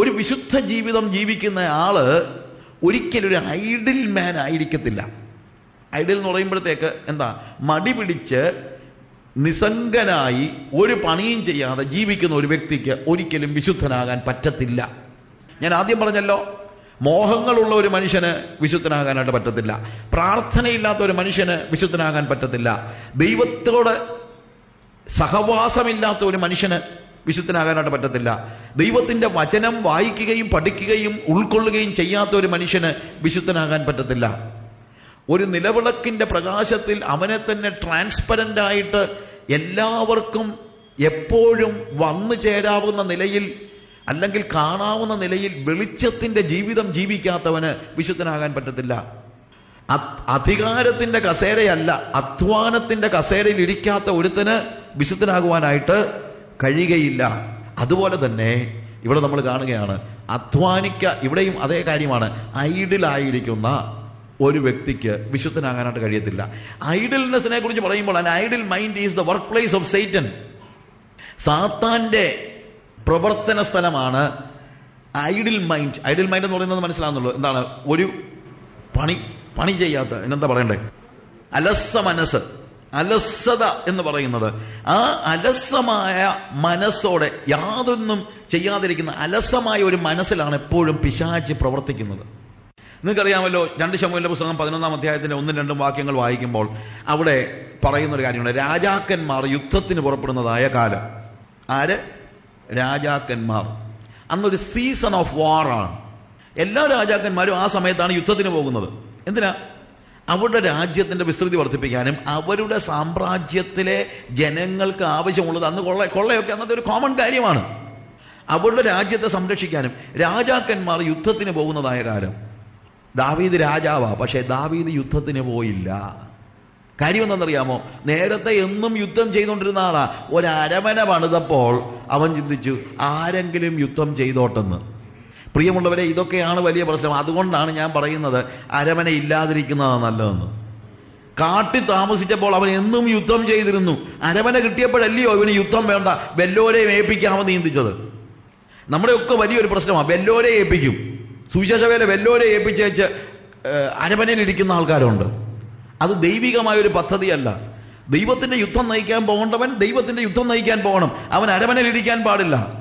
ഒരു വിശുദ്ധ ജീവിതം ജീവിക്കുന്ന ആൾ ഒരിക്കലും ഒരു ഐഡിൽ മാൻ ആയിരിക്കത്തില്ല. ഐഡിൽ എന്ന് പറയുമ്പോഴത്തേക്ക് എന്താ? മടി പിടിച്ച് നിസംഗനായി ഒരു പണിയും ചെയ്യാതെ ജീവിക്കുന്ന ഒരു വ്യക്തിക്ക് ഒരിക്കലും വിശുദ്ധനാകാൻ പറ്റത്തില്ല. ഞാൻ ആദ്യം പറഞ്ഞല്ലോ മോഹങ്ങളുള്ള ഒരു മനുഷ്യന് വിശുദ്ധനാകാനായിട്ട് പറ്റത്തില്ല. പ്രാർത്ഥനയില്ലാത്ത ഒരു മനുഷ്യന് വിശുദ്ധനാകാൻ പറ്റത്തില്ല. ദൈവത്തോട് സഹവാസമില്ലാത്ത ഒരു മനുഷ്യന് വിശുദ്ധനാകാനായിട്ട് പറ്റത്തില്ല. ദൈവത്തിന്റെ വചനം വായിക്കുകയും പഠിക്കുകയും ഉൾക്കൊള്ളുകയും ചെയ്യാത്ത ഒരു മനുഷ്യന് വിശുദ്ധനാകാൻ പറ്റത്തില്ല. ഒരു നിലവിളക്കിന്റെ പ്രകാശത്തിൽ അവനെ തന്നെ ട്രാൻസ്പെറന്റ് ആയിട്ട് എല്ലാവർക്കും എപ്പോഴും വന്നു ചേരാവുന്ന നിലയിൽ അല്ലെങ്കിൽ കാണാവുന്ന നിലയിൽ വെളിച്ചത്തിന്റെ ജീവിതം ജീവിക്കാത്തവന് വിശുദ്ധനാകാൻ പറ്റത്തില്ല. അധികാരത്തിന്റെ കസേരയല്ല അധ്വാനത്തിന്റെ കസേരയിൽ ഇരിക്കാത്ത ഒരുത്തന് വിശുദ്ധനാകുവാനായിട്ട് കഴിയുകയില്ല. അതുപോലെ തന്നെ ഇവിടെ നമ്മൾ കാണുകയാണ് അധ്വാനിക്ക ഇവിടെയും അതേ കാര്യമാണ്. ഐഡിലായിരിക്കുന്ന ഒരു വ്യക്തിക്ക് വിശുദ്ധനാകാനായിട്ട് കഴിയത്തില്ല. ഐഡിൽനെസ്സിനെ കുറിച്ച് പറയുമ്പോൾ idle mind is the work place of Satan സാത്താന്റെ പ്രവർത്തന സ്ഥലമാണ് ഐഡിൽ മൈൻഡ് ഐഡിൽ മൈൻഡ് എന്ന് പറയുന്നത് മനസ്സിലാകുന്നുള്ളൂ എന്താണ്? ഒരു പണി പണി ചെയ്യാത്ത എന്നെന്താ പറയണ്ടേ? അലസ മനസ്സ്. അലസത എന്ന് പറയുന്നത്. ആ അലസമായ മനസ്സോടെ യാതൊന്നും ചെയ്യാതിരിക്കുന്ന അലസമായ ഒരു മനസ്സിലാണ് എപ്പോഴും പിശാച്ച് പ്രവർത്തിക്കുന്നത്. നിങ്ങൾക്കറിയാമല്ലോ രണ്ട് ശമുവിന്റെ പുസ്തകം പതിനൊന്നാം അധ്യായത്തിന്റെ ഒന്നും രണ്ടും വാക്യങ്ങൾ വായിക്കുമ്പോൾ അവിടെ പറയുന്ന ഒരു കാര്യമുണ്ട്. രാജാക്കന്മാർ യുദ്ധത്തിന് പുറപ്പെടുന്നതായ കാലം. ആര്? രാജാക്കന്മാർ. അന്നൊരു സീസൺ ഓഫ് വാറാണ് എല്ലാ രാജാക്കന്മാരും ആ സമയത്താണ് യുദ്ധത്തിന് പോകുന്നത്. എന്തിനാ? അവരുടെ രാജ്യത്തിന്റെ വിസ്തൃതി വർദ്ധിപ്പിക്കാനും അവരുടെ സാമ്രാജ്യത്തിലെ ജനങ്ങൾക്ക് ആവശ്യമുള്ളത് അന്ന് കൊള്ള കൊള്ളയൊക്കെ അന്നത്തെ ഒരു കോമൺ കാര്യമാണ്. അവരുടെ രാജ്യത്തെ സംരക്ഷിക്കാനും രാജാക്കന്മാർ യുദ്ധത്തിന് പോകുന്നതായ കാലം. ദാവീദ് രാജാവാ പക്ഷേ ദാവീദ് യുദ്ധത്തിന് പോയില്ല. കാര്യം എന്താണെന്നറിയാമോ? നേരത്തെ എന്നും യുദ്ധം ചെയ്തുകൊണ്ടിരുന്ന ആളാ. ഒരരമന പണിതപ്പോൾ അവൻ ചിന്തിച്ചു ആരെങ്കിലും യുദ്ധം ചെയ്തോട്ടെന്ന്. പ്രിയമുള്ളവരെ ഇതൊക്കെയാണ് വലിയ പ്രശ്നം. അതുകൊണ്ടാണ് ഞാൻ പറയുന്നത് അരമന ഇല്ലാതിരിക്കുന്നതാണ് നല്ലതെന്ന്. കാട്ടി താമസിച്ചപ്പോൾ അവൻ എന്നും യുദ്ധം ചെയ്തിരുന്നു. അരമന കിട്ടിയപ്പോഴല്ലയോ ഇവന് യുദ്ധം വേണ്ട? വെല്ലോരെയും ഏൽപ്പിക്കാമെന്ന് ചിന്തിച്ചത്. നമ്മുടെയൊക്കെ വലിയൊരു പ്രശ്നമാണ് വെല്ലോരെ ഏൽപ്പിക്കും. സുവിശേഷ വേല വെല്ലോരെ ഏൽപ്പിച്ചേച്ച് അരമനയിൽ ഇരിക്കുന്ന ആൾക്കാരുണ്ട്. അത് ദൈവികമായ ഒരു പദ്ധതിയല്ല. ദൈവത്തിന്റെ യുദ്ധം നയിക്കാൻ പോകേണ്ടവൻ ദൈവത്തിന്റെ യുദ്ധം നയിക്കാൻ പോകണം. അവൻ അരമനയിൽ ഇരിക്കാൻ പാടില്ല.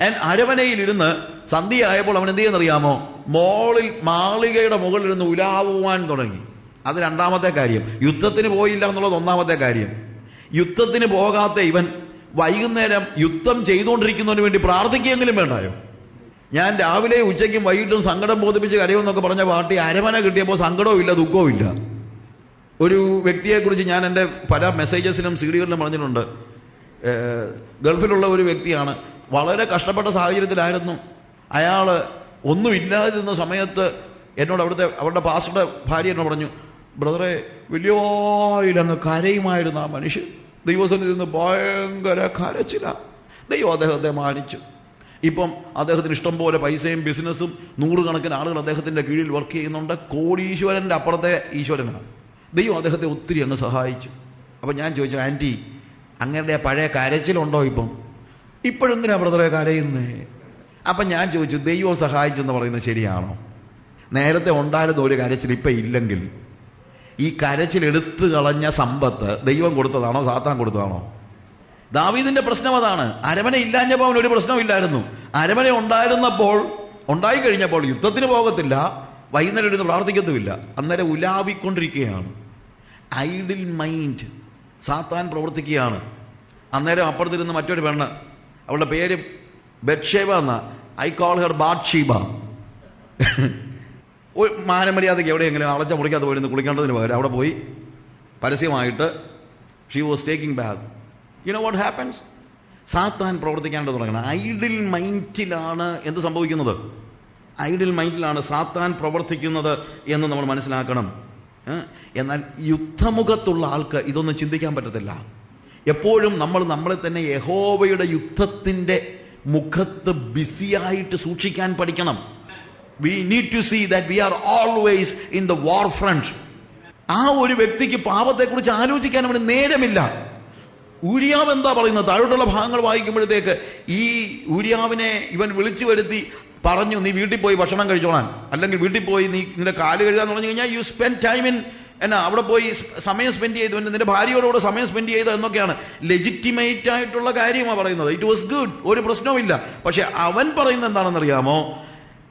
And അരമനയിൽ ഇരുന്ന് സന്ധ്യയായപ്പോൾ അവൻ എന്ത് ചെയ്യുന്നറിയാമോ മോളിൽ മാളികയുടെ മുകളിൽ ഇരുന്ന് ഉലാവുവാൻ തുടങ്ങി. അത് രണ്ടാമത്തെ കാര്യം. യുദ്ധത്തിന് പോയില്ല എന്നുള്ളത് ഒന്നാമത്തെ കാര്യം. യുദ്ധത്തിന് പോകാത്ത ഇവൻ വൈകുന്നേരം യുദ്ധം ചെയ്തുകൊണ്ടിരിക്കുന്നതിന് വേണ്ടി പ്രാർത്ഥിക്കുകയെങ്കിലും വേണ്ടായോ? ഞാൻ രാവിലെ ഉച്ചയ്ക്കും വൈകിട്ടും സങ്കടം ബോധിപ്പിച്ച് കരയുമെന്നൊക്കെ പറഞ്ഞ പാർട്ടി അരമന കിട്ടിയപ്പോൾ സങ്കടവും ഇല്ല ദുഃഖവും ഇല്ല. ഒരു വ്യക്തിയെക്കുറിച്ച് ഞാൻ എന്റെ പല മെസ്സേജസിലും സീഡികളിലും പറഞ്ഞിട്ടുണ്ട്. ഗൾഫിലുള്ള ഒരു വ്യക്തിയാണ്. വളരെ കഷ്ടപ്പെട്ട സാഹചര്യത്തിലായിരുന്നു. അയാൾ ഒന്നുമില്ലാതിരുന്ന സമയത്ത് എന്നോട് അവിടുത്തെ അവരുടെ പാസ്റ്ററുടെ ഭാര്യ എന്നോട് പറഞ്ഞു ബ്രദറെ വലിയോയിലങ്ങ് കരയുമായിരുന്നു ആ മനുഷ്യൻ ദൈവസന്നിധി നിന്ന് ഭയങ്കര കരച്ചില. ദൈവം അദ്ദേഹത്തെ മാനിച്ചു. ഇപ്പം അദ്ദേഹത്തിന് ഇഷ്ടം പോലെ പൈസയും ബിസിനസ്സും നൂറുകണക്കിന് ആളുകൾ അദ്ദേഹത്തിന്റെ കീഴിൽ വർക്ക് ചെയ്യുന്നുണ്ട്. കോടീശ്വരന്റെ അപ്പുറത്തെ ഈശ്വരനാണ്. ദൈവം അദ്ദേഹത്തെ ഒത്തിരി അങ്ങ് സഹായിച്ചു. അപ്പൊ ഞാൻ ചോദിച്ചു ആന്റി അങ്ങയുടെ പഴയ കരച്ചിലുണ്ടോ ഇപ്പം? ഇപ്പോഴെന്തിനാ ബ്രദറെ കരയുന്നേ? അപ്പൊ ഞാൻ ചോദിച്ചു ദൈവം സഹായിച്ചെന്ന് പറയുന്നത് ശരിയാണോ? നേരത്തെ ഉണ്ടായിരുന്ന ഒരു കരച്ചിൽ ഇപ്പൊ ഇല്ലെങ്കിൽ ഈ കരച്ചിൽ എടുത്തു കളഞ്ഞ സമ്പത്ത് ദൈവം കൊടുത്തതാണോ സാത്താൻ കൊടുത്തതാണോ? ദാവീദിന്റെ പ്രശ്നം അതാണ്. അരമന ഇല്ലാഞ്ഞപ്പോൾ അവൻ ഒരു പ്രശ്നമില്ലായിരുന്നു അരമന ഉണ്ടായിരുന്നപ്പോൾ ഉണ്ടായി കഴിഞ്ഞപ്പോൾ യുദ്ധത്തിന് പോകത്തില്ല വൈകുന്നേരം ഇരുന്ന് പ്രാർത്ഥിക്കത്തുമില്ല. അന്നേരം ഉലാവിക്കൊണ്ടിരിക്കുകയാണ്. ഐഡിൽ മൈൻഡ് സാത്താൻ പ്രവർത്തിക്കുകയാണ്. അന്നേരം അപ്പുറത്തിരുന്ന് മറ്റൊരു പെണ്ണ് അവളുടെ പേര് ബക്ഷേബ എന്ന. ഐ കോൾ ഹെർ ബാദ്ഷീബ ഒരു മാനമര്യാദയ്ക്ക് എവിടെയെങ്കിലും അളച്ച മുറിക്കാതെ പോയിരുന്നു കുളിക്കേണ്ടതിന് പകരം അവിടെ പോയി പരസ്യമായിട്ട് she was taking bath you know what happens സാത്താൻ പ്രവർത്തിക്കാനായിട്ട് തുടങ്ങണം. ഐഡിൽ മൈൻഡിലാണ് എന്ത് സംഭവിക്കുന്നത്? ഐഡിൽ മൈൻഡിലാണ് സാത്താൻ പ്രവർത്തിക്കുന്നത് എന്ന് നമ്മൾ മനസ്സിലാക്കണം. എന്നാൽ യുദ്ധമുഖത്തുള്ള ആൾക്ക് ഇതൊന്നും ചിന്തിക്കാൻ പറ്റത്തില്ല. എപ്പോഴും നമ്മൾ നമ്മളെ തന്നെ യഹോവയുടെ യുദ്ധത്തിന്റെ മുഖത്ത് ബിസിയായിട്ട് സൂക്ഷിക്കാൻ പഠിക്കണം. We need to see that we are always in the war front ആ ഒരു വ്യക്തിക്ക് പാപത്തെക്കുറിച്ച് ആലോചിക്കാൻ അവന് നേരമില്ല. ഊരിയാവ് എന്താ പറയുന്നത്? താഴോട്ടുള്ള ഭാഗങ്ങൾ വായിക്കുമ്പോഴത്തേക്ക് ഈ ഊരിയാവിനെ ഇവൻ വിളിച്ചു വരുത്തി പറഞ്ഞു നീ വീട്ടിൽ പോയി ഭക്ഷണം കഴിച്ചോളാൻ. അല്ലെങ്കിൽ വീട്ടിൽ പോയി നീ നിന്റെ കാൽ കഴുകാന്ന് പറഞ്ഞു കഴിഞ്ഞാൽ യു സ്പെൻഡ് ടൈം ഇൻ എന്നാ അവിടെ പോയി സമയം സ്പെൻഡ് ചെയ്തു. നിന്റെ ഭാര്യയോടുകൂടെ സമയം സ്പെൻഡ് ചെയ്ത എന്നൊക്കെയാണ്. ലെജിറ്റിമേറ്റ് ആയിട്ടുള്ള കാര്യമാണ് പറയുന്നത്. ഇറ്റ് വാസ് ഗുഡ് ഒരു പ്രശ്നവുമില്ല. പക്ഷെ അവൻ പറയുന്നത് എന്താണെന്നറിയാമോ?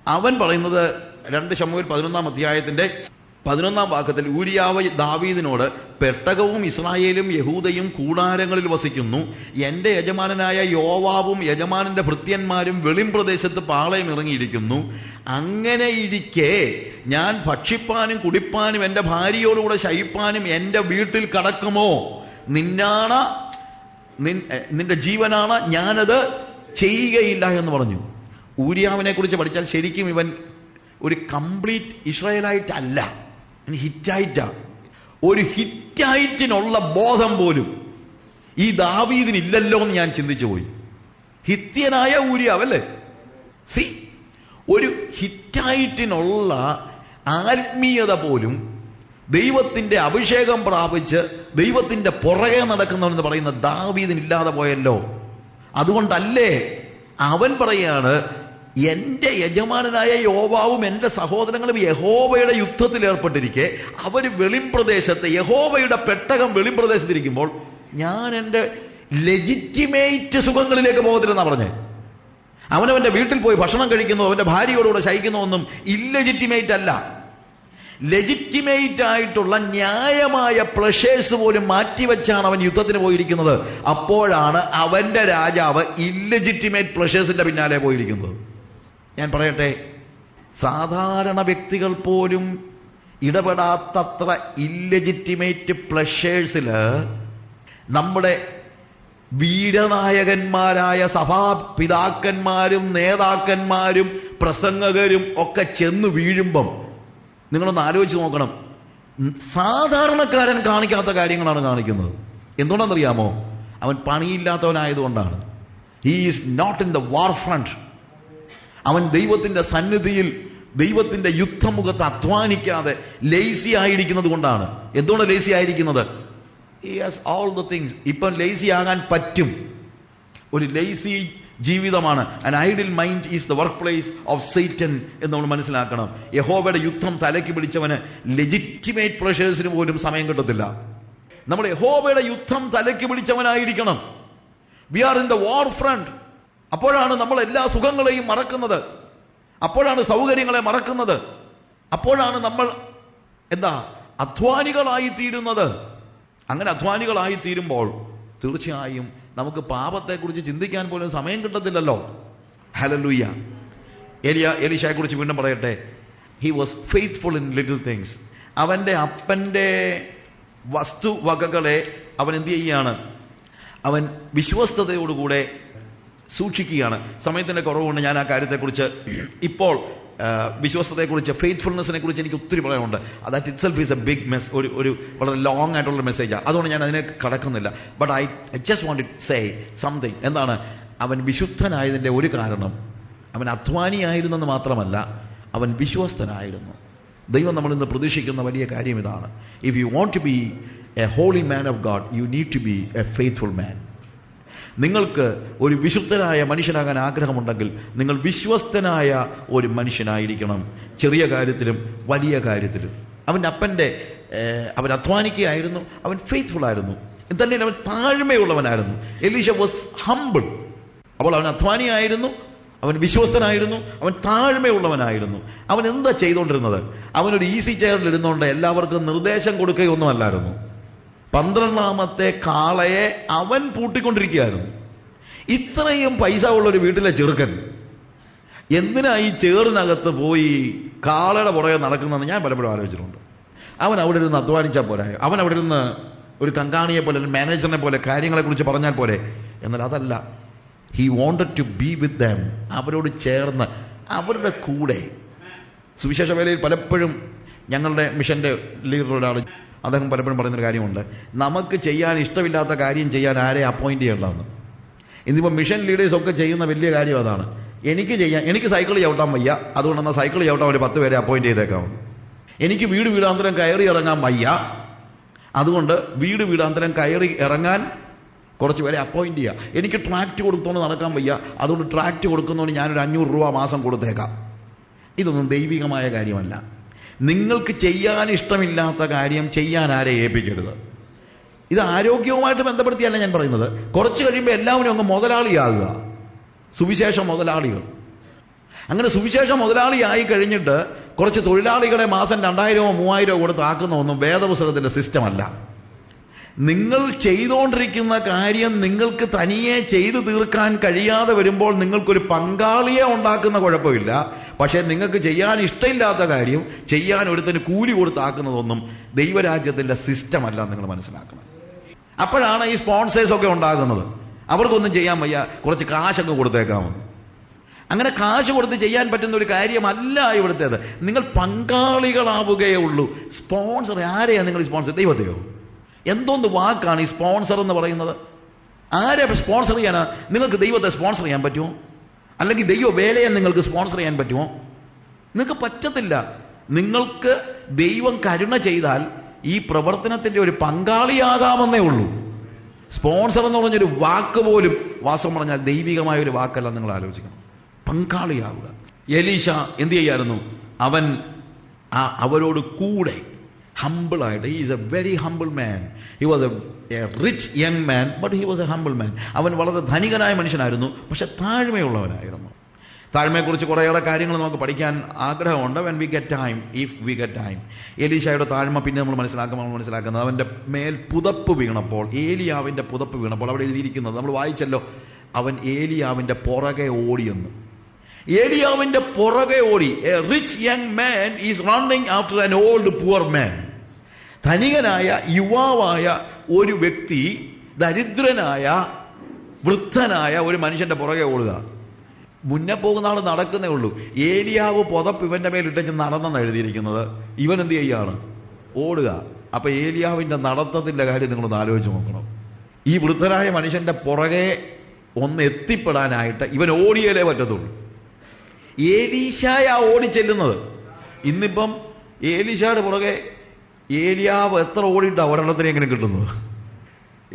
അവൻ പറയുന്നത് രണ്ട് ശമുവിൽ പതിനൊന്നാം അധ്യായത്തിന്റെ പതിനൊന്നാം വാക്കത്തിൽ ഊരിയാവ് ദാവീദിനോട് പെട്ടകവും ഇസ്രായേലും യഹൂദയും കൂടാരങ്ങളിൽ വസിക്കുന്നു. എന്റെ യജമാനനായ യോവാവും യജമാനന്റെ ഭൃത്യന്മാരും വെളിം പ്രദേശത്ത് പാളയം ഇറങ്ങിയിരിക്കുന്നു അങ്ങനെ ഇരിക്കെ ഞാൻ ഭക്ഷിപ്പാനും കുടിപ്പാനും എന്റെ ഭാര്യയോടുകൂടെ ശയിപ്പാനും എന്റെ വീട്ടിൽ കടക്കുമോ? നിന്നാണ് നിന്റെ ജീവനാണ് ഞാനത് ചെയ്യുകയില്ല എന്ന് പറഞ്ഞു. ഊര്യാവിനെ കുറിച്ച് പഠിച്ചാൽ ശരിക്കും ഇവൻ ഒരു കംപ്ലീറ്റ് ഇസ്രായേലായിട്ടല്ല. ഹിറ്റായിട്ടാ. ഒരു ഹിറ്റായിട്ടിനുള്ള ബോധം പോലും ഈ ദാവീദിനില്ലല്ലോ എന്ന് ഞാൻ ചിന്തിച്ചു പോയി. ഹിത്യനായ ഊര്യാവല്ലേ? സി ഒരു ഹിറ്റായിറ്റിനുള്ള ആത്മീയത പോലും ദൈവത്തിന്റെ അഭിഷേകം പ്രാപിച്ച് ദൈവത്തിന്റെ പുറകെ നടക്കുന്നവനെന്ന് പറയുന്ന ദാവീദിനില്ലാതെ പോയല്ലോ. അതുകൊണ്ടല്ലേ അവൻ പറയാണ് എന്റെ യജമാനനായ യോവാവും എന്റെ സഹോദരങ്ങളും യഹോവയുടെ യുദ്ധത്തിൽ ഏർപ്പെട്ടിരിക്കെ അവർ വെളിംപ്രദേശത്ത് യഹോവയുടെ പെട്ടകം വെളിംപ്രദേശത്തിരിക്കുമ്പോൾ ഞാൻ എന്റെ ലെജിറ്റിമേറ്റ് സുഖങ്ങളിലേക്ക് പോകത്തില്ലെന്നാ പറഞ്ഞേ. അവനവന്റെ വീട്ടിൽ പോയി ഭക്ഷണം കഴിക്കുന്നു അവന്റെ ഭാര്യയോടുകൂടെ ശയിക്കുന്നുവെന്നും ഇല്ലെജിറ്റിമേറ്റ് അല്ല. ലെജിറ്റിമേറ്റ് ആയിട്ടുള്ള ന്യായമായ പ്ലഷേഴ്സ് പോലും മാറ്റിവെച്ചാണ് അവൻ യുദ്ധത്തിന് പോയിരിക്കുന്നത്. അപ്പോഴാണ് അവന്റെ രാജാവ് ഇല്ലെജിറ്റിമേറ്റ് പ്ലഷേഴ്സിന്റെ പിന്നാലെ പോയിരിക്കുന്നത്. ഞാൻ പറയട്ടെ സാധാരണ വ്യക്തികൾ പോലും ഇടപെടാത്തത്ര ഇല്ലെജിറ്റിമേറ്റ് പ്ലഷേഴ്സിൽ നമ്മുടെ വീരനായകന്മാരായ സഭാ പിതാക്കന്മാരും നേതാക്കന്മാരും പ്രസംഗകരും ഒക്കെ ചെന്ന് വീഴുമ്പം നിങ്ങളൊന്ന് ആലോചിച്ച് നോക്കണം. സാധാരണക്കാരൻ കാണിക്കാത്ത കാര്യങ്ങളാണ് കാണിക്കുന്നത്. എന്തുകൊണ്ടാണെന്നറിയാമോ അവൻ പണിയില്ലാത്തവനായതുകൊണ്ടാണ്. He is not in the war front അവൻ ദൈവത്തിന്റെ സന്നിധിയിൽ ദൈവത്തിന്റെ യുദ്ധമുഖത്ത് അധ്വാനിക്കാതെ ലേസി ആയിരിക്കുന്നത് കൊണ്ടാണ് എന്തുകൊണ്ട് ലേസി ആയിരിക്കുന്നത്? ഓൾ ദ തിങ്സ് ഇപ്പം ലേസി ആകാൻ പറ്റും. ഒരു ലേസി ജീവിതമാണ്. An idle mind is the work place of Satan എന്ന് നമ്മൾ മനസ്സിലാക്കണം. യഹോവയുടെ യുദ്ധം തലയ്ക്ക് പിടിച്ചവന് ലെജിറ്റിമേറ്റ് പ്രഷേഴ്സിന് പോലും സമയം കിട്ടത്തില്ല. നമ്മൾ യഹോവയുടെ യുദ്ധം തലയ്ക്ക് പിടിച്ചവനായിരിക്കണം. We are in the war front അപ്പോഴാണ് നമ്മൾ എല്ലാ സുഖങ്ങളെയും മറക്കുന്നത്. അപ്പോഴാണ് സൗകര്യങ്ങളെ മറക്കുന്നത്. അപ്പോഴാണ് നമ്മൾ എന്താ അധ്വാനികളായി തീരുന്നത് അങ്ങനെ അധ്വാനികളായി തീരുമ്പോൾ തീർച്ചയായും നമുക്ക് പാപത്തെക്കുറിച്ച് ചിന്തിക്കാൻ പോലും സമയം കിട്ടത്തില്ലല്ലോ. ഹലലുയ്യ എലിയ എലീഷയെ കുറിച്ച് വീണ്ടും പറയട്ടെ. He was faithful in little things അവന്റെ അപ്പന്റെ വസ്തുവകകളെ അവൻ എന്ത് ചെയ്യുകയാണ് അവൻ വിശ്വസ്തയോടുകൂടെ സൂക്ഷിക്കുകയാണ്. സമയത്തിന്റെ കുറവുകൊണ്ട് ഞാൻ ആ കാര്യത്തെക്കുറിച്ച് ഇപ്പോൾ ആ, വിശ്വസ്തതയെക്കുറിച്ച് ഫെയ്ത്ത്ഫുൾനെസ്സിനെ കുറിച്ച് എനിക്ക് ഒത്തിരി പറയാനുണ്ട്. That itself is a big mess ഒരു ഒരു വളരെ ലോങ് ആയിട്ടുള്ള മെസ്സേജാണ് അതുകൊണ്ട് ഞാൻ അതിനെ കടക്കുന്നില്ല. But I just want it say something എന്താണ്? അവൻ വിശുദ്ധനായതിന്റെ ഒരു കാരണം അവൻ അധ്വാനിയായിരുന്നെന്ന് മാത്രമല്ല അവൻ വിശ്വസ്തനായിരുന്നു. ദൈവം നമ്മൾ ഇന്ന് പ്രതീക്ഷിക്കുന്ന വലിയ കാര്യം ഇതാണ്. If you want to be a holy man of God you need to be a faithful man നിങ്ങൾക്ക് ഒരു വിശുദ്ധനായ മനുഷ്യനാകാൻ ആഗ്രഹമുണ്ടെങ്കിൽ നിങ്ങൾ വിശ്വസ്തനായ ഒരു മനുഷ്യനായിരിക്കണം. ചെറിയ കാര്യത്തിലും വലിയ കാര്യത്തിലും. അവന്റെ അപ്പന്റെ അവൻ അധ്വാനിക്കുകയായിരുന്നു. അവൻ ഫെയ്ത്ത്ഫുൾ ആയിരുന്നു. തന്നെ അവൻ താഴ്മയുള്ളവനായിരുന്നു. എലീഷ വാസ് ഹംബിൾ അപ്പോൾ അവൻ അധ്വാനിയായിരുന്നു. അവൻ വിശ്വസ്തനായിരുന്നു. അവൻ താഴ്മയുള്ളവനായിരുന്നു. അവൻ എന്താ ചെയ്തുകൊണ്ടിരുന്നത് അവനൊരു ഈസി ചെയറിൽ ഇരുന്നുകൊണ്ട് എല്ലാവർക്കും നിർദ്ദേശം കൊടുക്കുകയൊന്നും അല്ലായിരുന്നു പന്ത്രണ്ടാമത്തെ കാളയെ അവൻ പൂട്ടിക്കൊണ്ടിരിക്കുകയായിരുന്നു. ഇത്രയും പൈസ ഉള്ള ഒരു വീട്ടിലെ ചെറുക്കൻ എന്തിനാ ഈ ചേറിനകത്ത് പോയി കാളയുടെ പുറകെ നടക്കുന്നതെന്ന് ഞാൻ പലപ്പോഴും ആലോചിച്ചിട്ടുണ്ട്. അവൻ അവിടെ ഇരുന്ന് അധ്വാനിച്ചാൽ പോരാ. അവൻ അവിടെ ഇരുന്ന് ഒരു കങ്കാണിയെ പോലെ അല്ലെങ്കിൽ മാനേജറിനെ പോലെ കാര്യങ്ങളെ കുറിച്ച് പറഞ്ഞാൽ പോലെ എന്നാൽ അതല്ല. He wanted to be with them അവരോട് ചേർന്ന് അവരുടെ കൂടെ. സുവിശേഷ വേലയിൽ പലപ്പോഴും ഞങ്ങളുടെ മിഷന്റെ ലീഡർ അദ്ദേഹം പലപ്പോഴും പറയുന്നൊരു കാര്യമുണ്ട്. നമുക്ക് ചെയ്യാൻ ഇഷ്ടമില്ലാത്ത കാര്യം ചെയ്യാൻ ആരെ അപ്പോയിന്റ് ചെയ്യേണ്ടതെന്ന്. ഇന്നിപ്പോൾ മിഷൻ ലീഡേഴ്സ് ഒക്കെ ചെയ്യുന്ന വലിയ കാര്യം അതാണ്. എനിക്ക് ചെയ്യാൻ എനിക്ക് സൈക്കിൾ ചവിട്ടാൻ വയ്യ. അതുകൊണ്ട് എന്നാൽ സൈക്കിൾ ചവിട്ടാൻ ഒരു പത്ത് പേരെ അപ്പോയിന്റ് ചെയ്തേക്കാം. എനിക്ക് വീട് വീടാന്തരം കയറി ഇറങ്ങാൻ വയ്യ. അതുകൊണ്ട് വീട് വീടാന്തരം കയറി ഇറങ്ങാൻ കുറച്ച് പേരെ അപ്പോയിന്റ് ചെയ്യുക എനിക്ക് ട്രാക്ട് കൊടുത്തോണ്ട് നടക്കാൻ വയ്യ. അതുകൊണ്ട് ട്രാക്ട് കൊടുക്കുന്നതുകൊണ്ട് ഞാനൊരു അഞ്ഞൂറ് രൂപ മാസം കൊടുത്തേക്കാം. ഇതൊന്നും ദൈവികമായ കാര്യമല്ല. നിങ്ങൾക്ക് ചെയ്യാൻ ഇഷ്ടമില്ലാത്ത കാര്യം ചെയ്യാൻ ആരെ ഏൽപ്പിക്കരുത്. ഇത് ആരോഗ്യവുമായിട്ട് ബന്ധപ്പെടുത്തിയല്ല ഞാൻ പറയുന്നത്. കുറച്ച് കഴിയുമ്പോൾ എല്ലാവരും അങ്ങ് മുതലാളിയാകുക. സുവിശേഷ മുതലാളികൾ. അങ്ങനെ സുവിശേഷ മുതലാളിയായി കഴിഞ്ഞിട്ട് കുറച്ച് തൊഴിലാളികളെ മാസം രണ്ടായിരമോ മൂവായിരമോ കൊടുത്ത് ആക്കുന്ന ഒന്നും വേദപുസ്തകത്തിന്റെ സിസ്റ്റമല്ല നിങ്ങൾ ചെയ്തുകൊണ്ടിരിക്കുന്ന കാര്യം നിങ്ങൾക്ക് തനിയെ ചെയ്തു തീർക്കാൻ കഴിയാതെ വരുമ്പോൾ നിങ്ങൾക്കൊരു പങ്കാളിയെ ഉണ്ടാക്കുന്ന കുഴപ്പമില്ല. പക്ഷേ നിങ്ങൾക്ക് ചെയ്യാൻ ഇഷ്ടമില്ലാത്ത കാര്യം ചെയ്യാൻ ഒരുത്തിന് കൂലി കൊടുത്താക്കുന്നതൊന്നും ദൈവരാജ്യത്തിന്റെ സിസ്റ്റം അല്ല നിങ്ങൾ മനസ്സിലാക്കണം. അപ്പോഴാണ് ഈ സ്പോൺസേഴ്സ് ഒക്കെ ഉണ്ടാകുന്നത്. അവർക്കൊന്നും ചെയ്യാൻ വയ്യ. കുറച്ച് കാശൊക്കെ കൊടുത്തേക്കാമെന്ന് അങ്ങനെ കാശ് കൊടുത്ത് ചെയ്യാൻ പറ്റുന്ന ഒരു കാര്യമല്ല ഇവിടുത്തേത്. നിങ്ങൾ പങ്കാളികളാവുകയേ ഉള്ളൂ. സ്പോൺസർ ആരെയാണ് നിങ്ങൾ സ്പോൺസർ ദൈവത്തെയോ? എന്തോന്ന് വാക്കാണ് ഈ സ്പോൺസർ എന്ന് പറയുന്നത്? ആരെ സ്പോൺസർ ചെയ്യാനാ? നിങ്ങൾക്ക് ദൈവത്തെ സ്പോൺസർ ചെയ്യാൻ പറ്റുമോ? അല്ലെങ്കിൽ ദൈവ വേലയെ നിങ്ങൾക്ക് സ്പോൺസർ ചെയ്യാൻ പറ്റുമോ? നിങ്ങൾക്ക് പറ്റത്തില്ല. നിങ്ങൾക്ക് ദൈവം കരുണ ചെയ്താൽ ഈ പ്രവർത്തനത്തിന്റെ ഒരു പങ്കാളിയാകാമെന്നേ ഉള്ളൂ. സ്പോൺസർ എന്ന് പറഞ്ഞൊരു വാക്ക് പോലും വാസം പറഞ്ഞാൽ ദൈവികമായ ഒരു വാക്കല്ല നിങ്ങൾ ആലോചിക്കണം. പങ്കാളിയാവുക. എലീഷ എന്ത് ചെയ്യായിരുന്നു? അവൻ ആ അവരോട് കൂടെ ഹമ്പിളായിട്ട് he is a very humble man he was a rich young man but he was a humble man അവൻ വളരെ ധനികനായ മനുഷ്യനായിരുന്നു പക്ഷെ താഴ്മയുള്ളവനായിരുന്നു. താഴ്മയെക്കുറിച്ച് കുറേയേറെ കാര്യങ്ങൾ നമുക്ക് പഠിക്കാൻ ആഗ്രഹമുണ്ട്. When we get time if we get time ഏലീഷായുടെ താഴ്മ പിന്നെ നമ്മൾ മനസ്സിലാക്കുമ്പോൾ നമ്മൾ മനസ്സിലാക്കുന്നത് അവന്റെ മേൽ പുതപ്പ് വീണപ്പോൾ ഏലിയാവിന്റെ പുതപ്പ് വീണപ്പോൾ അവിടെ എഴുതിയിരിക്കുന്നത് നമ്മൾ വായിച്ചല്ലോ അവൻ ഏലിയാവിന്റെ പുറകെ ഓടിയെന്ന്. ഏലിയാവിന്റെ പുറകെ ഓടി. A rich young man is running after an old poor man ധനികനായ യുവാവായ ഒരു വ്യക്തി ദരിദ്രനായ വൃദ്ധനായ ഒരു മനുഷ്യന്റെ പുറകെ ഓടുക. മുന്നേ പോകുന്ന ആൾ നടക്കുന്നേ ഉള്ളൂ. ഏലിയാവ് പുതപ്പ് ഇവന്റെ മേൽ ഇട്ടച്ച് നടന്നെന്ന് എഴുതിയിരിക്കുന്നത്. ഇവൻ എന്ത് ചെയ്യാണ്? ഓടുക. അപ്പൊ ഏലിയാവിന്റെ നടത്തത്തിന്റെ കാര്യം നിങ്ങളൊന്ന് ആലോചിച്ച് നോക്കണം. ഈ വൃദ്ധനായ മനുഷ്യന്റെ പുറകെ ഒന്ന് എത്തിപ്പെടാനായിട്ട് ഇവൻ ഓടിയാലേ പറ്റത്തുള്ളൂ. ഏലീശായ ഓടി ചെല്ലുന്നത്. ഇന്നിപ്പം ഏലീശയുടെ പുറകെ ഏലിയാവ് എത്ര ഓടിയിട്ടാ ഒരെണ്ണത്തിനെ എങ്ങനെ കിട്ടുന്നത്?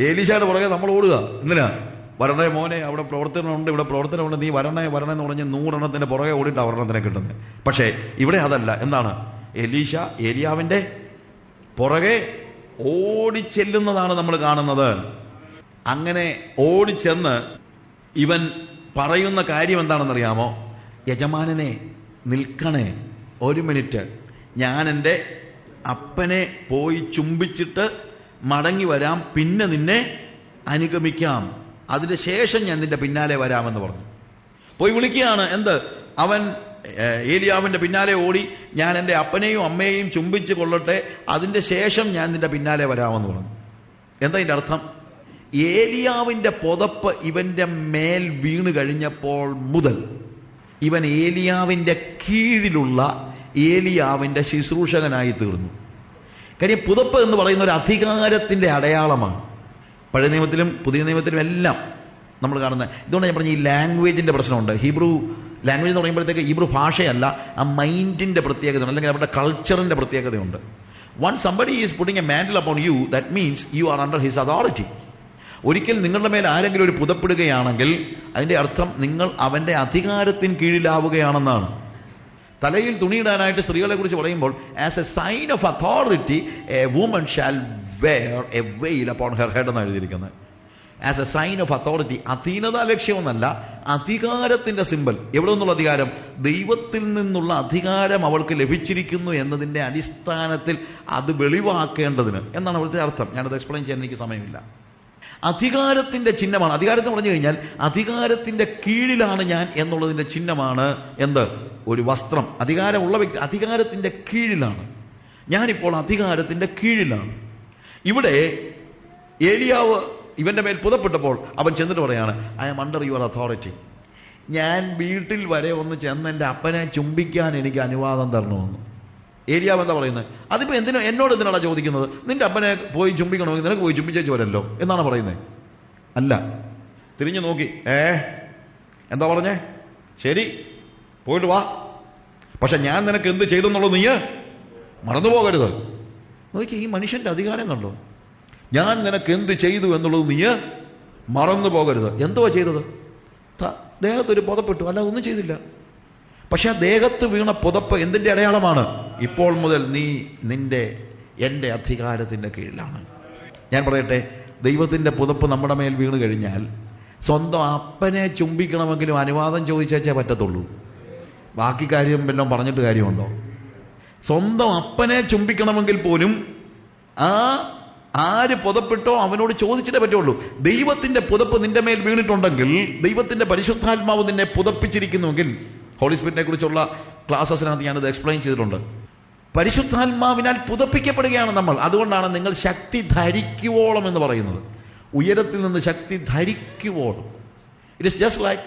ഏലീശയുടെ പുറകെ നമ്മൾ ഓടുക. എന്തിനാ? വരണേ മോനെ അവിടെ പ്രവർത്തനമുണ്ട് ഇവിടെ പ്രവർത്തനമുണ്ട്. നീ വരണേ വരണേ എന്ന് പറഞ്ഞ് നൂറെണ്ണത്തിന്റെ പുറകെ ഓടിയിട്ടാ ഒരെണ്ണത്തിനെ കിട്ടുന്നത്. പക്ഷേ ഇവിടെ അതല്ല. എന്താണ്? എലീശ ഏലിയാവിന്റെ പുറകെ ഓടിച്ചെല്ലുന്നതാണ് നമ്മൾ കാണുന്നത്. അങ്ങനെ ഓടിച്ചെന്ന് ഇവൻ പറയുന്ന കാര്യം എന്താണെന്നറിയാമോ? യജമാനനെ നിൽക്കണേ. ഒരു മിനിറ്റ്. ഞാൻ എന്റെ അപ്പനെ പോയി ചുംബിച്ചിട്ട് മടങ്ങി വരാം. പിന്നെ നിന്നെ അനുഗമിക്കാം. അതിന് ശേഷം ഞാൻ നിന്റെ പിന്നാലെ വരാമെന്ന് പറഞ്ഞു. പോയി വിളിക്കുകയാണ്. എന്ത്? അവൻ ഏലിയാവിന്റെ പിന്നാലെ ഓടി ഞാൻ എന്റെ അപ്പനെയും അമ്മയെയും ചുംബിച്ച് കൊള്ളട്ടെ. അതിന്റെ ശേഷം ഞാൻ നിന്റെ പിന്നാലെ വരാമെന്ന് പറഞ്ഞു. എന്താ ഇതിന്റെ അർത്ഥം? ഏലിയാവിന്റെ പുതപ്പ് ഇവന്റെ മേൽ വീണ് കഴിഞ്ഞപ്പോൾ മുതൽ ഇവൻ ഏലിയാവിന്റെ കീഴിലുള്ള ഏലിയാവിന്റെ ശുശ്രൂഷകനായി തീർന്നു. കാര്യം പുതപ്പ് എന്ന് പറയുന്ന ഒരു അധികാരത്തിന്റെ അടയാളമാണ്. പഴയ നിയമത്തിലും പുതിയ നിയമത്തിലും എല്ലാം നമ്മൾ കാണുന്നത് ഇതുകൊണ്ട് ഞാൻ പറഞ്ഞ ഈ ലാംഗ്വേജിന്റെ പ്രശ്നമുണ്ട്. ഹീബ്രു ലാംഗ്വേജ് എന്ന് പറയുമ്പോഴത്തേക്ക് ഹീബ്രു ഭാഷയല്ല ആ മൈൻഡിന്റെ പ്രത്യേകതയുണ്ട് അല്ലെങ്കിൽ അവരുടെ കൾച്ചറിന്റെ പ്രത്യേകതയുണ്ട്. One somebody is putting a mantle upon you that means you are under his authority ഒരിക്കൽ നിങ്ങളുടെ മേൽ ആരെങ്കിലും ഒരു പുതപ്പെടുകയാണെങ്കിൽ അതിന്റെ അർത്ഥം നിങ്ങൾ അവന്റെ അധികാരത്തിന് കീഴിലാവുകയാണെന്നാണ്. തലയിൽ തുണിയിടാനായിട്ട് സ്ത്രീകളെ കുറിച്ച് പറയുമ്പോൾ as a sign of authority a woman shall wear a veil upon her head എന്നാണ് എഴുതിയിരിക്കുന്നത്. As a sign of authority അധീനത ലക്ഷ്യമൊന്നല്ല അധികാരത്തിന്റെ സിമ്പൽ എവിടെ നിന്നുള്ള അധികാരം? ദൈവത്തിൽ നിന്നുള്ള അധികാരം അവൾക്ക് ലഭിച്ചിരിക്കുന്നു എന്നതിന്റെ അടിസ്ഥാനത്തിൽ അത് വെളിവാക്കേണ്ടതിന്. എന്നാണ് അവിടുത്തെ അർത്ഥം. ഞാനത് എക്സ്പ്ലെയിൻ ചെയ്യാൻ എനിക്ക് സമയമില്ല. അധികാരത്തിന്റെ ചിഹ്നമാണ്. അധികാരത്തിന് പറഞ്ഞു കഴിഞ്ഞാൽ അധികാരത്തിന്റെ കീഴിലാണ് ഞാൻ എന്നുള്ളതിന്റെ ചിഹ്നമാണ് എന്ത്? ഒരു വസ്ത്രം. അധികാരമുള്ള വ്യക്തി അധികാരത്തിന്റെ കീഴിലാണ്. ഞാനിപ്പോൾ അധികാരത്തിന്റെ കീഴിലാണ്. ഇവിടെ ഏലിയാവ് ഇവന്റെ മേൽ പുതപ്പെട്ടപ്പോൾ അവൻ ചെന്നിട്ട് പറയാണ് I am under your authority ഞാൻ വീട്ടിൽ വരെ ഒന്ന് ചെന്ന് എന്റെ അപ്പനെ ചുംബിക്കാൻ എനിക്ക് അനുവാദം തരണമെന്ന്. ഏലിയാവ് എന്താ പറയുന്നത്? അതിപ്പോ എന്തിനോ എന്നോട് എന്തിനാണ് ചോദിക്കുന്നത്? നിന്റെ അപ്പനെ പോയി ചുംബിക്കണമെങ്കിൽ നിനക്ക് പോയി ചുംബിച്ചേച്ച് വരല്ലോ. എന്നാണ് പറയുന്നത് അല്ല. തിരിഞ്ഞു നോക്കി. ഏ? എന്താ പറഞ്ഞേ? ശരി. പോയിട്ട് വാ. പക്ഷെ ഞാൻ നിനക്ക് എന്ത് ചെയ്തു എന്നുള്ളത് നീ മറന്നു പോകരുത്. നോക്കി ഈ മനുഷ്യന്റെ അധികാരം കണ്ടോ? ഞാൻ നിനക്ക് എന്ത് ചെയ്തു എന്നുള്ളത് നീ മറന്നു പോകരുത്. എന്തുവാ ചെയ്തത്? ദേഹത്ത് ഒരു പുതപ്പെട്ടു. അല്ല ഒന്നും ചെയ്തില്ല. പക്ഷെ ദേഹത്ത് വീണ പുതപ്പ് എന്തിന്റെ അടയാളമാണ്? ഇപ്പോൾ മുതൽ നീ നിന്റെ എന്റെ അധികാരത്തിന്റെ കീഴിലാണ്. ഞാൻ പറയട്ടെ ദൈവത്തിന്റെ പുതപ്പ് നമ്മുടെ മേൽ വീണ് കഴിഞ്ഞാൽ സ്വന്തം അപ്പനെ ചുംബിക്കണമെങ്കിലും അനുവാദം ചോദിച്ചേച്ചേ പറ്റത്തുള്ളൂ. ബാക്കി കാര്യം വല്ലതും പറഞ്ഞിട്ട് കാര്യമുണ്ടോ? സ്വന്തം അപ്പനെ ചുംബിക്കണമെങ്കിൽ പോലും ആ ആര് പുതപ്പിട്ടോ അവനോട് ചോദിച്ചിട്ടേ പറ്റുള്ളൂ. ദൈവത്തിന്റെ പുതപ്പ് നിന്റെ മേൽ വീണിട്ടുണ്ടെങ്കിൽ ദൈവത്തിന്റെ പരിശുദ്ധാത്മാവ് നിന്നെ പുതപ്പിച്ചിരിക്കുന്നുവെങ്കിൽ ഹോളി സ്പിരിറ്റിനെ കുറിച്ചുള്ള ക്ലാസ്സസിനകത്ത് ഞാനത് എക്സ്പ്ലെയിൻ ചെയ്തിട്ടുണ്ട്. പരിശുദ്ധാത്മാവിനാൽ പുതപ്പിക്കപ്പെടുകയാണ് നമ്മൾ. അതുകൊണ്ടാണ് നിങ്ങൾ ശക്തി ധരിക്കുവോളം എന്ന് പറയുന്നത്. ഉയരത്തിൽ നിന്ന് ശക്തി ധരിക്കുവോളം. It is just like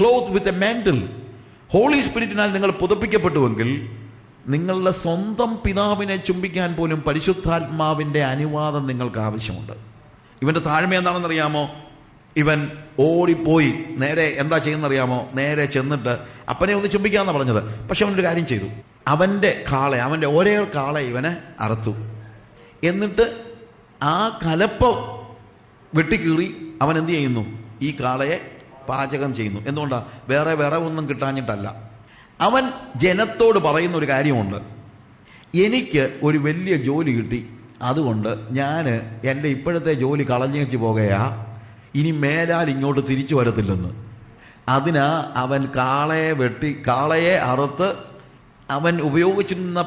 cloth with a mantle holy സ്പിരിറ്റിനാൽ നിങ്ങൾ പുതപ്പിക്കപ്പെട്ടുവെങ്കിൽ നിങ്ങളുടെ സ്വന്തം പിതാവിനെ ചുംബിക്കാൻ പോലും പരിശുദ്ധാത്മാവിന്റെ അനുവാദം നിങ്ങൾക്ക് ആവശ്യമുണ്ട്. ഇവന്റെ താഴ്മ എന്താണെന്നറിയാമോ? ഇവൻ ഓടിപ്പോയി. നേരെ എന്താ ചെയ്യുന്നറിയാമോ? നേരെ ചെന്നിട്ട് അപ്പനെ ഒന്ന് ചുംബിക്കാന്നാ പറഞ്ഞത്. പക്ഷെ അവനൊരു കാര്യം ചെയ്തു. അവന്റെ കാളെ അവന്റെ ഒരേ കാളെ ഇവനെ അറുത്തു. എന്നിട്ട് ആ കലപ്പം വെട്ടിക്കീറി അവൻ എന്ത് ചെയ്യുന്നു? ഈ കാളയെ പാചകം ചെയ്യുന്നു. എന്തുകൊണ്ടാ? വേറെ വേറെ ഒന്നും കിട്ടാഞ്ഞിട്ടല്ല. അവൻ ജനത്തോട് പറയുന്ന ഒരു കാര്യമുണ്ട്. എനിക്ക് ഒരു വലിയ ജോലി കിട്ടി. അതുകൊണ്ട് ഞാൻ എന്റെ ഇപ്പോഴത്തെ ജോലി കളഞ്ഞു വെച്ച് പോകുകയാ ഇനി മേലാൽ ഇങ്ങോട്ട് തിരിച്ചു വരത്തില്ലെന്ന്. അതിനാ അവൻ കാളയെ വെട്ടി കാളയെ അറുത്ത് അവൻ ഉപയോഗിച്ചിരുന്ന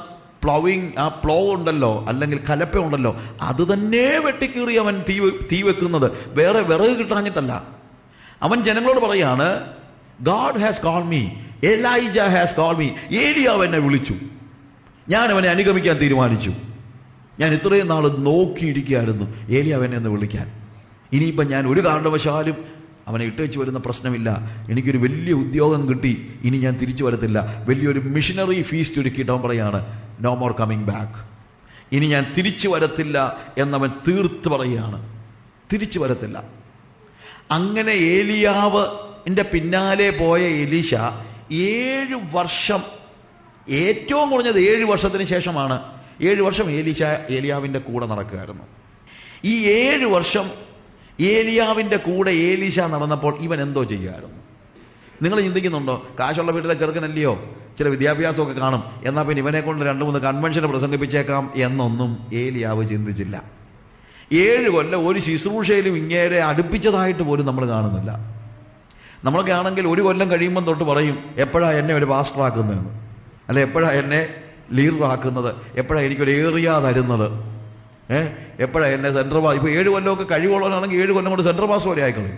പ്ലവിങ് ആ പ്ലോ ഉണ്ടല്ലോ അല്ലെങ്കിൽ കലപ്പ ഉണ്ടല്ലോ അത് തന്നെ വെട്ടിക്കീറി അവൻ തീ തീ വെക്കുന്നത്. വേറെ വിറക് കിട്ടാഞ്ഞിട്ടല്ല. അവൻ ജനങ്ങളോട് പറയാണ് God has call me Elijah has call me ഏലിയാവ് എന്നെ വിളിച്ചു. ഞാൻ അവനെ അനുഗമിക്കാൻ തീരുമാനിച്ചു. ഞാൻ ഇത്രയും നാൾ നോക്കിയിരിക്കുകയായിരുന്നു ഏലിയാവ് എന്നെ ഒന്ന് വിളിക്കാൻ. ഇനിയിപ്പം ഞാൻ ഒരു കാരണവശാലും അവനെ ഇട്ടേച്ച് വരുന്ന പ്രശ്നമില്ല. എനിക്കൊരു വലിയ ഉദ്യോഗം കിട്ടി. ഇനി ഞാൻ തിരിച്ചു വരത്തില്ല. വലിയൊരു മിഷനറി ഫീസ് ചുരുക്കിയിട്ട് അവൻ പറയാണ് നോ മോർ കമ്മിങ് ബാക്ക് ഇനി ഞാൻ തിരിച്ചു വരത്തില്ല എന്നവൻ തീർത്ത് പറയുകയാണ് തിരിച്ചു വരത്തില്ല. അങ്ങനെ ഏലിയാവ് എന്റെ പിന്നാലെ പോയ എലീശ ഏഴ് വർഷം ഏറ്റവും കുറഞ്ഞത് ഏഴ് വർഷത്തിന് ശേഷമാണ്. ഏഴ് വർഷം ഏലീശ ഏലിയാവിന്റെ കൂടെ നടക്കുകയായിരുന്നു. ഈ ഏഴ് വർഷം ഏലിയാവിന്റെ കൂടെ ഏലീശ നടന്നപ്പോൾ ഇവൻ എന്തോ ചെയ്യുമായിരുന്നു നിങ്ങൾ ചിന്തിക്കുന്നുണ്ടോ? കാശുള്ള വീട്ടിലെ ചെറുക്കനല്ലയോ? ചില വിദ്യാഭ്യാസമൊക്കെ കാണും. എന്നാൽ പിന്നെ ഇവനെ കൊണ്ട് രണ്ട് മൂന്ന് കൺവെൻഷൻ പ്രസംഗിപ്പിച്ചേക്കാം എന്നൊന്നും ഏലിയാവ് ചിന്തിച്ചില്ല. ഏഴ് കൊല്ലം ഒരു ശുശ്രൂഷയിലും ഇങ്ങേരെ അടുപ്പിച്ചതായിട്ട് പോലും നമ്മൾ കാണുന്നില്ല. നമ്മളൊക്കെ ആണെങ്കിൽ ഒരു കൊല്ലം കഴിയുമ്പം തൊട്ട് പറയും എപ്പോഴാ എന്നെ ഒരു പാസ്റ്ററാക്കുന്നതെന്ന് അല്ലെ എപ്പോഴാ എന്നെ ലീഡറാക്കുന്നത് എപ്പോഴാ എനിക്കൊരു ഏറിയ തരുന്നത്? ഏ? എപ്പോഴാ എന്നെ സെൻട്രൽ പാസ് ഇപ്പൊ ഏഴ് കൊല്ലമൊക്കെ കഴിവുള്ളവനാണെങ്കിൽ ഏഴ് കൊല്ലം കൊണ്ട് സെൻട്രൽ പാസ് വരെ ആയിക്കളി.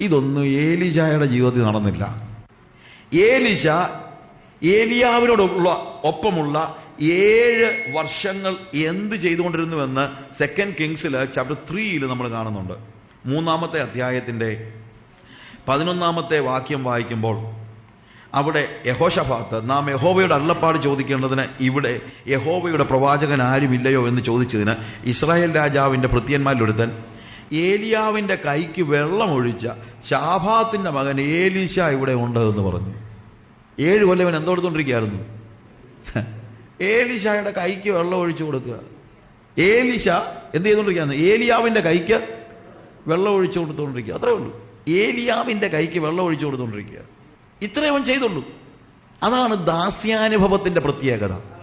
ഇതൊന്നും ഏലിജായുടെ ജീവിതത്തിൽ നടന്നില്ല. ഏലിശ ഏലിയാവിനോടുള്ള ഒപ്പമുള്ള ഏഴ് വർഷങ്ങൾ എന്ത് ചെയ്തുകൊണ്ടിരുന്നുവെന്ന് സെക്കൻഡ് കിങ്സിൽ ചാപ്റ്റർ ത്രീയിൽ നമ്മൾ കാണുന്നുണ്ട്. മൂന്നാമത്തെ അധ്യായത്തിന്റെ പതിനൊന്നാമത്തെ വാക്യം വായിക്കുമ്പോൾ അവിടെ യഹോഷഭാത്ത് നാം യഹോവയുടെ അള്ളപ്പാട് ചോദിക്കേണ്ടതിന് ഇവിടെ യഹോവയുടെ പ്രവാചകൻ ആരുമില്ലയോ എന്ന് ചോദിച്ചതിന് ഇസ്രായേൽ രാജാവിന്റെ ഭൃത്യന്മാരിലൊരുത്തൻ ഏലിയാവിന്റെ കൈക്ക് വെള്ളമൊഴിച്ച ഷാഭാത്തിന്റെ മകൻ ഏലീശ ഇവിടെ ഉണ്ട് എന്ന് പറഞ്ഞു. ഏഴ് കൊല്ലം ഇവൻ എന്തോടുത്തോണ്ടിരിക്കുകയായിരുന്നു ഏലിശായുടെ കൈക്ക് വെള്ളം ഒഴിച്ചു കൊടുക്കുക. ഏലിശ എന്ത് ചെയ്തുകൊണ്ടിരിക്കുകയാണ് ഏലിയാവിന്റെ കൈക്ക് വെള്ളം ഒഴിച്ചു കൊടുത്തുകൊണ്ടിരിക്കുക അത്രേ ഉള്ളൂ. ഏലിയാവിന്റെ കൈക്ക് വെള്ളം ഒഴിച്ചു കൊടുത്തുകൊണ്ടിരിക്കുക ഇത്രേ അവൻ ചെയ്തുള്ളൂ. അതാണ് ദാസ്യാനുഭവത്തിന്റെ പ്രത്യേകത.